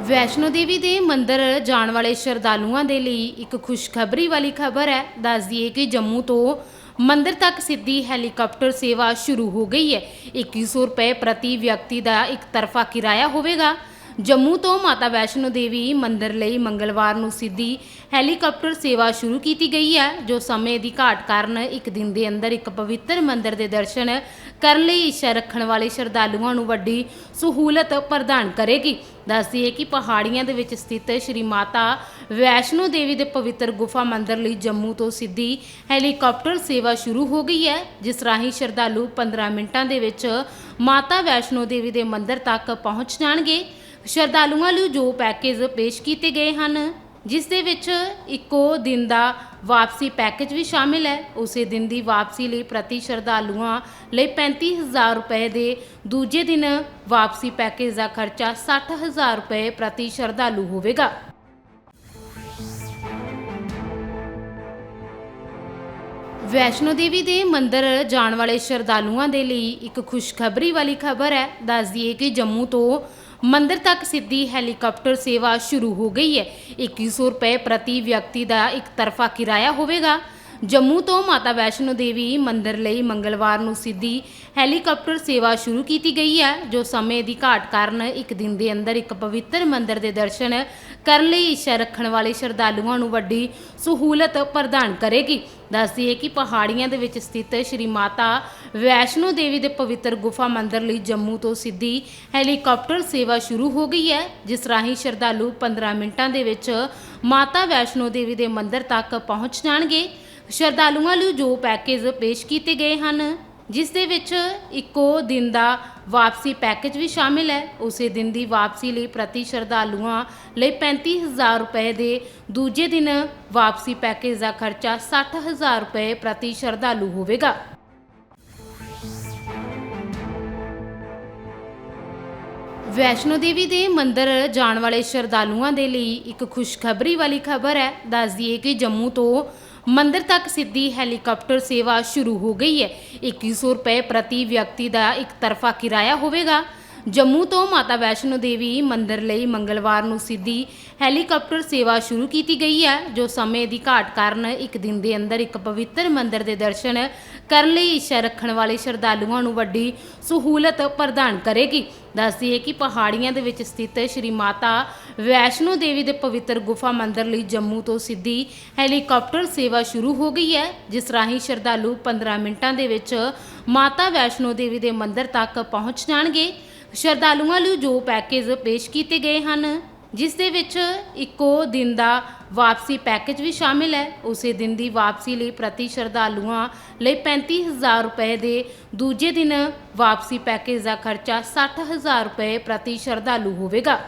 ਵੈਸ਼ਨੋ ਦੇਵੀ ਦੇ ਮੰਦਿਰ ਜਾਣ ਵਾਲੇ ਸ਼ਰਧਾਲੂਆਂ ਦੇ ਲਈ ਇੱਕ ਖੁਸ਼ਖਬਰੀ ਵਾਲੀ ਖਬਰ ਹੈ। ਦੱਸ ਦਈਏ ਕਿ ਜੰਮੂ ਤੋਂ ਮੰਦਿਰ ਤੱਕ ਸਿੱਧੀ ਹੈਲੀਕਾਪਟਰ ਸੇਵਾ ਸ਼ੁਰੂ ਹੋ ਗਈ ਹੈ। 2100 ਰੁਪਏ ਪ੍ਰਤੀ ਵਿਅਕਤੀ ਦਾ ਇੱਕ ਤਰਫਾ ਕਿਰਾਇਆ ਹੋਵੇਗਾ। ਜੰਮੂ ਤੋਂ ਮਾਤਾ ਵੈਸ਼ਨੋ ਦੇਵੀ ਮੰਦਿਰ ਲਈ ਮੰਗਲਵਾਰ ਨੂੰ ਸਿੱਧੀ ਹੈਲੀਕਾਪਟਰ ਸੇਵਾ ਸ਼ੁਰੂ ਕੀਤੀ ਗਈ ਹੈ, ਜੋ ਸਮੇਂ ਦੀ ਘਾਟ ਕਾਰਨ ਇੱਕ ਦਿਨ ਦੇ ਅੰਦਰ ਇੱਕ ਪਵਿੱਤਰ ਮੰਦਿਰ ਦੇ ਦਰਸ਼ਨ ਕਰਨ ਲਈ ਇੱਛਾ ਰੱਖਣ ਵਾਲੇ ਸ਼ਰਧਾਲੂਆਂ ਨੂੰ ਵੱਡੀ ਸਹੂਲਤ ਪ੍ਰਦਾਨ ਕਰੇਗੀ। ਦੱਸਦੀ ਹੈ ਕਿ ਪਹਾੜੀਆਂ ਦੇ ਵਿੱਚ ਸਥਿਤ ਸ਼੍ਰੀ ਮਾਤਾ ਵੈਸ਼ਨੋ ਦੇਵੀ ਦੇ ਪਵਿੱਤਰ ਗੁਫਾ ਮੰਦਿਰ ਲਈ ਜੰਮੂ ਤੋਂ ਸਿੱਧੀ ਹੈਲੀਕਾਪਟਰ ਸੇਵਾ ਸ਼ੁਰੂ ਹੋ ਗਈ ਹੈ, ਜਿਸ ਰਾਹੀਂ ਸ਼ਰਧਾਲੂ 15 ਮਿੰਟਾਂ ਦੇ ਵਿੱਚ ਮਾਤਾ ਵੈਸ਼ਨੋ ਦੇਵੀ ਦੇ ਮੰਦਿਰ ਤੱਕ ਪਹੁੰਚ ਜਾਣਗੇ। ਸ਼ਰਧਾਲੂਆਂ ਲਈ ਜੋ ਪੈਕੇਜ ਪੇਸ਼ ਕੀਤੇ ਗਏ ਹਨ, ਜਿਸ ਦੇ ਵਿੱਚ ਇੱਕੋ ਦਿਨ ਦਾ ਵਾਪਸੀ ਪੈਕੇਜ ਵੀ ਸ਼ਾਮਿਲ ਹੈ। ਉਸੇ ਦਿਨ ਦੀ ਵਾਪਸੀ ਲਈ ਪ੍ਰਤੀ ਸ਼ਰਧਾਲੂਆਂ ਲਈ 35000 ਰੁਪਏ ਦੇ ਦੂਜੇ ਦਿਨ ਵਾਪਸੀ ਪੈਕੇਜ ਦਾ ਖਰਚਾ 60000 ਰੁਪਏ ਪ੍ਰਤੀ ਸ਼ਰਧਾਲੂ ਹੋਵੇਗਾ। ਵੈਸ਼ਨੋ ਦੇਵੀ ਦੇ ਮੰਦਿਰ ਜਾਣ ਵਾਲੇ ਸ਼ਰਧਾਲੂਆਂ ਦੇ ਲਈ ਇੱਕ ਖੁਸ਼ਖਬਰੀ ਵਾਲੀ ਖਬਰ ਹੈ। ਦੱਸ ਦਈਏ ਕਿ ਜੰਮੂ ਤੋਂ ਮੰਦਿਰ ਤੱਕ ਸਿੱਧੀ ਹੈਲੀਕਾਪਟਰ ਸੇਵਾ ਸ਼ੁਰੂ ਹੋ ਗਈ ਹੈ। 2100 ਰੁਪਏ ਪ੍ਰਤੀ ਵਿਅਕਤੀ ਦਾ ਇੱਕ ਤਰਫਾ ਕਿਰਾਇਆ ਹੋਵੇਗਾ। ਜੰਮੂ ਤੋਂ ਮਾਤਾ ਵੈਸ਼ਨੋ ਦੇਵੀ ਮੰਦਿਰ ਲਈ ਮੰਗਲਵਾਰ ਨੂੰ ਸਿੱਧੀ ਹੈਲੀਕਾਪਟਰ ਸੇਵਾ ਸ਼ੁਰੂ ਕੀਤੀ ਗਈ ਹੈ, ਜੋ ਸਮੇਂ ਦੀ ਘਾਟ ਕਾਰਨ ਇੱਕ ਦਿਨ ਦੇ ਅੰਦਰ ਇੱਕ ਪਵਿੱਤਰ ਮੰਦਿਰ ਦੇ ਦਰਸ਼ਨ ਕਰਨ ਲਈ ਇੱਛਾ ਰੱਖਣ ਵਾਲੇ ਸ਼ਰਧਾਲੂਆਂ ਨੂੰ ਵੱਡੀ ਸਹੂਲਤ ਪ੍ਰਦਾਨ ਕਰੇਗੀ। ਦੱਸਦੀ ਹੈ ਕਿ ਪਹਾੜੀਆਂ ਦੇ ਵਿੱਚ ਸਥਿਤ ਸ਼੍ਰੀ ਮਾਤਾ ਵੈਸ਼ਨੋ ਦੇਵੀ ਦੇ ਪਵਿੱਤਰ ਗੁਫਾ ਮੰਦਿਰ ਲਈ ਜੰਮੂ ਤੋਂ ਸਿੱਧੀ ਹੈਲੀਕਾਪਟਰ ਸੇਵਾ ਸ਼ੁਰੂ ਹੋ ਗਈ ਹੈ, ਜਿਸ ਰਾਹੀਂ ਸ਼ਰਧਾਲੂ 15 ਮਿੰਟਾਂ ਦੇ ਵਿੱਚ ਮਾਤਾ ਵੈਸ਼ਨੋ ਦੇਵੀ ਦੇ ਮੰਦਿਰ ਤੱਕ ਪਹੁੰਚ ਜਾਣਗੇ। ਸ਼ਰਧਾਲੂਆਂ ਲਈ ਜੋ ਪੈਕੇਜ ਪੇਸ਼ ਕੀਤੇ ਗਏ ਹਨ, ਜਿਸ ਦੇ ਵਿੱਚ ਇੱਕੋ ਦਿਨ ਦਾ ਵਾਪਸੀ ਪੈਕੇਜ ਵੀ ਸ਼ਾਮਿਲ ਹੈ। ਉਸੇ ਦਿਨ ਦੀ ਵਾਪਸੀ ਲਈ ਪ੍ਰਤੀ ਸ਼ਰਧਾਲੂਆਂ ਲਈ 35000 ਰੁਪਏ ਦੇ ਦੂਜੇ ਦਿਨ ਵਾਪਸੀ ਪੈਕੇਜ ਦਾ ਖਰਚਾ 60000 ਰੁਪਏ ਪ੍ਰਤੀ ਸ਼ਰਧਾਲੂ ਹੋਵੇਗਾ। ਵੈਸ਼ਨੋ ਦੇਵੀ ਦੇ ਮੰਦਿਰ ਜਾਣ ਵਾਲੇ ਸ਼ਰਧਾਲੂਆਂ ਦੇ ਲਈ ਇੱਕ ਖੁਸ਼ਖਬਰੀ ਵਾਲੀ ਖਬਰ ਹੈ। ਦੱਸ ਦਈਏ ਕਿ ਜੰਮੂ ਤੋਂ ਮੰਦਿਰ ਤੱਕ ਸਿੱਧੀ ਹੈਲੀਕਾਪਟਰ ਸੇਵਾ ਸ਼ੁਰੂ ਹੋ ਗਈ ਹੈ। 2100 ਰੁਪਏ ਪ੍ਰਤੀ ਵਿਅਕਤੀ ਦਾ ਇੱਕ ਤਰਫਾ ਕਿਰਾਇਆ ਹੋਵੇਗਾ। ਜੰਮੂ ਤੋਂ ਮਾਤਾ ਵੈਸ਼ਨੋ ਦੇਵੀ ਮੰਦਿਰ ਲਈ ਮੰਗਲਵਾਰ ਨੂੰ ਸਿੱਧੀ ਹੈਲੀਕਾਪਟਰ ਸੇਵਾ ਸ਼ੁਰੂ ਕੀਤੀ ਗਈ ਹੈ, ਜੋ ਸਮੇਂ ਦੀ ਘਾਟ ਕਾਰਨ ਇੱਕ ਦਿਨ ਦੇ ਅੰਦਰ ਇੱਕ ਪਵਿੱਤਰ ਮੰਦਿਰ ਦੇ ਦਰਸ਼ਨ ਕਰਨ ਲਈ ਇੱਛਾ ਰੱਖਣ ਵਾਲੇ ਸ਼ਰਧਾਲੂਆਂ ਨੂੰ ਵੱਡੀ ਸਹੂਲਤ ਪ੍ਰਦਾਨ ਕਰੇਗੀ। ਦੱਸਦੀ ਹੈ ਕਿ ਪਹਾੜੀਆਂ ਦੇ ਵਿੱਚ ਸਥਿਤ ਸ਼੍ਰੀ ਮਾਤਾ ਵੈਸ਼ਨੋ ਦੇਵੀ ਦੇ ਪਵਿੱਤਰ ਗੁਫਾ ਮੰਦਿਰ ਲਈ ਜੰਮੂ ਤੋਂ ਸਿੱਧੀ ਹੈਲੀਕਾਪਟਰ ਸੇਵਾ ਸ਼ੁਰੂ ਹੋ ਗਈ ਹੈ, ਜਿਸ ਰਾਹੀਂ ਸ਼ਰਧਾਲੂ 15 ਮਿੰਟਾਂ ਦੇ ਵਿੱਚ ਮਾਤਾ ਵੈਸ਼ਨੋ ਦੇਵੀ ਦੇ ਮੰਦਿਰ ਤੱਕ ਪਹੁੰਚ ਜਾਣਗੇ। ਸ਼ਰਧਾਲੂਆਂ ਲਈ ਜੋ ਪੈਕੇਜ ਪੇਸ਼ ਕੀਤੇ ਗਏ ਹਨ, ਜਿਸ ਦੇ ਵਿੱਚ ਇੱਕੋ ਦਿਨ ਦਾ ਵਾਪਸੀ ਪੈਕੇਜ ਵੀ ਸ਼ਾਮਿਲ ਹੈ। ਉਸੇ ਦਿਨ ਦੀ ਵਾਪਸੀ ਲਈ ਪ੍ਰਤੀ ਸ਼ਰਧਾਲੂਆਂ ਲਈ 35000 ਰੁਪਏ ਦੇ ਦੂਜੇ ਦਿਨ ਵਾਪਸੀ ਪੈਕੇਜ ਦਾ ਖਰਚਾ 60000 ਰੁਪਏ ਪ੍ਰਤੀ ਸ਼ਰਧਾਲੂ ਹੋਵੇਗਾ।